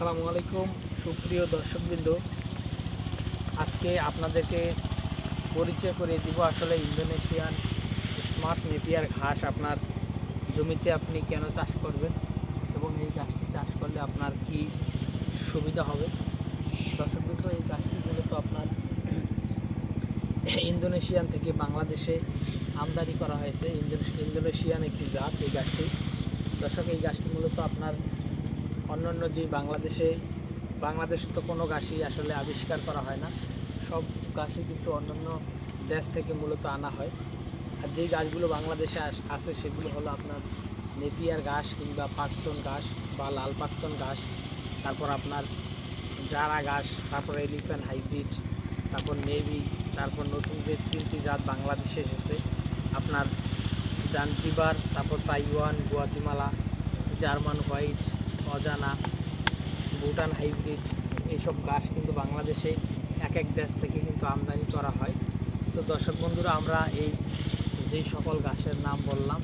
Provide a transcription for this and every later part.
আসসালামু আলাইকুম, সুপ্রিয় দর্শকবৃন্দ। আজকে আপনাদেরকে পরিচয় করে দিব আসলে ইন্দোনেশিয়ান স্মার্ট নেপিয়ার ঘাস আপনার জমিতে আপনি কেন চাষ করবেন এবং এই গাছটি চাষ করলে আপনার কি সুবিধা হবে। দর্শকবৃন্দ, এই গাছটি মূলত আপনার ইন্দোনেশিয়ান থেকে বাংলাদেশে আমদানি করা হয়েছে। ইন্দোনেশি- ইন্দোনেশিয়ান একটি জাত এই গাছটি দর্শক, এই গাছটি মূলত আপনার অন্যান্য যে বাংলাদেশে বাংলাদেশে তো কোনো গাছই আসলে আবিষ্কার করা হয় না। সব গাছই কিন্তু অন্যান্য দেশ থেকে মূলত আনা হয়। আর যেই গাছগুলো বাংলাদেশে আস- আছে সেগুলো হলো আপনার নেপিয়ার ঘাস কিংবা পাকচন ঘাস বা লাল পাকচন ঘাস, তারপর আপনার জারা ঘাস, তারপর এলিফ্যান্ট হাইব্রিড, তারপর নেভি, তারপর নতুন যে তিনটি জাত বাংলাদেশে এসেছে, আপনার জাঞ্জিবার, তারপর তাইওয়ান, গুয়াতিমালা, জার্মান হোয়াইট অজানা, ভুটান হাইব্রিড এইসব গাছ কিন্তু বাংলাদেশে এক এক দেশ থেকে কিন্তু আমদানি করা হয়। তো দর্শক বন্ধুরা, আমরা এই যেই সকল গাছের নাম বললাম,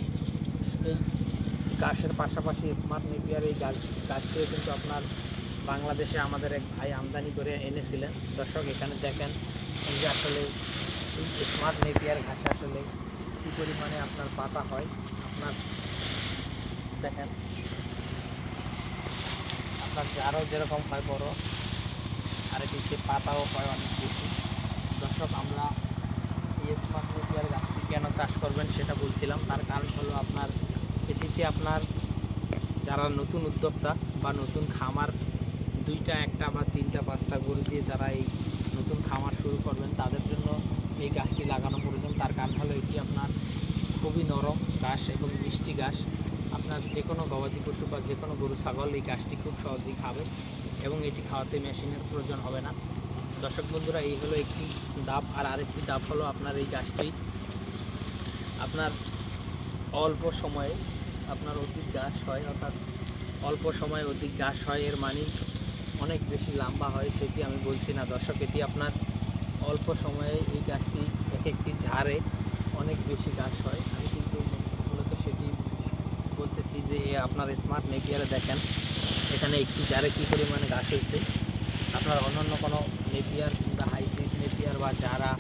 এই গাছের পাশাপাশি স্মার্ট নেপিয়ার এই গাছ, গাছটিও কিন্তু আপনার বাংলাদেশে আমাদের এক ভাই আমদানি করে এনেছিলেন। দর্শক, এখানে দেখেন যে আসলে স্মার্ট নেপিয়ার ঘাসে আসলে কী পরিমাণে আপনার পাতা হয়। আপনার দেখেন আপনার জারও যেরকম হয় বড়, আর এদিকে পাতাও হয় অনেক বেশি। দর্শক, আমরা স্মার্ট মিডিয়ার গাছটি কেন চাষ করবেন সেটা বলছিলাম। তার কারণ হলো আপনার এটিতে আপনার যারা নতুন উদ্যোক্তা বা নতুন খামার, দুইটা, একটা বা তিনটা, পাঁচটা গরু দিয়ে যারা এই নতুন খামার শুরু করবেন, তাদের জন্য এই গাছটি লাগানো প্রয়োজন। তার কারণ হলো এটি আপনার খুবই নরম ঘাস এবং মিষ্টি ঘাস। আপনার যে কোনো গবাদি পশু বা যে কোনো গরু, ছাগল এই গাছটি খুব সহজেই খাবে এবং এটি খাওয়াতে মেশিনের প্রয়োজন হবে না। দর্শক বন্ধুরা, এই হলো একটি ডাব আর আরেকটি ডাব হলো আপনার এই গাছটি। আপনার অল্প সময়ে আপনার অধিক গাছ হয়, অর্থাৎ অল্প সময়ে অধিক গাছ হয়, এর মানে অনেক বেশি লম্বা হয়, সেটি আমি বলছি না। দর্শক, এটি আপনার অল্প সময়ে এই গাছটি এক একটি ঝাড়ে অনেক বেশি গাছ হয়। আমি কিন্তু মূলত সেটি বলতেছি যে আপনার স্মার্ট নেপিয়ারে দেখেন, এখানে একটি জারে কী পরিমাণে গাছ হয়েছে। আপনার অন্যান্য কোনো নেপিয়ার কিংবা হাইব্রিড নেপিয়ার বা জারা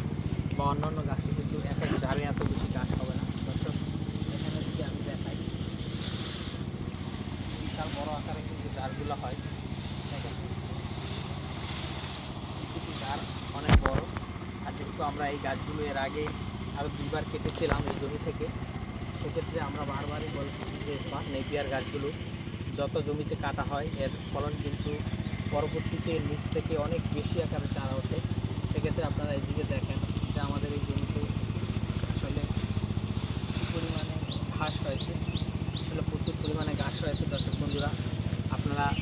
বা অন্যান্য গাছে কিন্তু এক জারে এত বেশি গাছ হবে না। এখানে যদি আমি দেখাই, বিশাল বড় আকারে কিন্তু জারগুলো হয়। অনেক বড়। আর যেহেতু আমরা এই গাছগুলো এর আগে আরও দুইবার কেটেছিলাম এই জমি থেকে সেক্ষেত্রে আমরা বারবারই বলছি যে স্মার্ট নেপিয়ার গাছগুলো যত জমিতে কাটা হয়, এর ফলন কিন্তু পরবর্তীতে নিচ থেকে অনেক বেশি আকারে চারা ওঠে। সেক্ষেত্রে আপনারা এইদিকে দেখেন যে আমাদের এই জমিতে আসলে পরিমাণে ঘাস হয়েছে, আসলে প্রচুর পরিমাণে ঘাস হয়েছে, দর্শক বন্ধুরা। আপনারা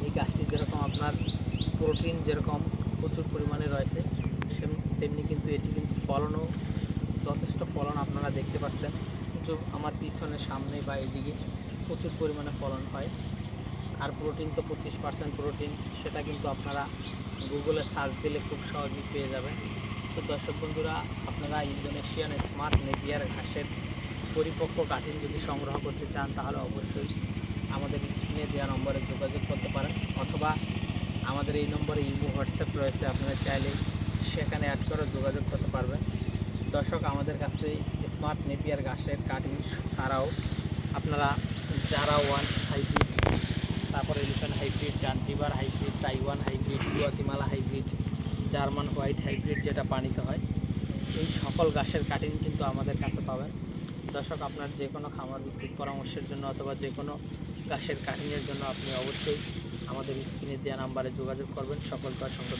এই গাছটি যেরকম আপনার প্রোটিন যেরকম প্রচুর পরিমাণে রয়েছে, সেম- তেমনি কিন্তু এটি কিন্তু ফলনও যথেষ্ট ফলন আপনারা দেখতে পাচ্ছেন। কিন্তু আমার পিছনে সামনে বা এদিকে প্রচুর পরিমাণে ফলন হয়। আর প্রোটিন তো পঁচিশ পার্সেন্ট প্রোটিন সেটা কিন্তু আপনারা গুগলে সার্চ দিলে খুব সহজেই পেয়ে যাবেন। তো দর্শক বন্ধুরা, আপনারা ইন্দোনেশিয়ান স্মার্ট নেপিয়ার ঘাসের পরিপক্ক কাঠিন যদি সংগ্রহ করতে চান, তাহলে অবশ্যই আমাদের স্ক্রিনে দেওয়া নম্বরে যোগাযোগ করতে পারেন। অথবা আমাদের এই নম্বরে ইমো, হোয়াটসঅ্যাপ রয়েছে, আপনারা চাইলে সেখানে অ্যাড করে যোগাযোগ করতে পারবেন। দর্শক, আমাদের কাছে স্মার্ট নেপিয়ার গাছের কাটিং ছাড়াও আপনারা জারা ওয়ান হাইব্রিড, তারপরে elephant hybrid Zanzibar hybrid, Taiwan hybrid, Guatemala hybrid, German white hybrid যেটা পানিতে হয়, এই সকল গাছের কাটিং কিন্তু আমাদের কাছে পাবেন। দর্শক, আপনার যে কোনো খামার ভিত্তিক পরামর্শের জন্য অথবা যে কোনো গাছের কাটিংয়ের জন্য আপনি অবশ্যই আমাদের স্ক্রিনে দেওয়া নাম্বারে যোগাযোগ করবেন। সকলকে অসংখ্য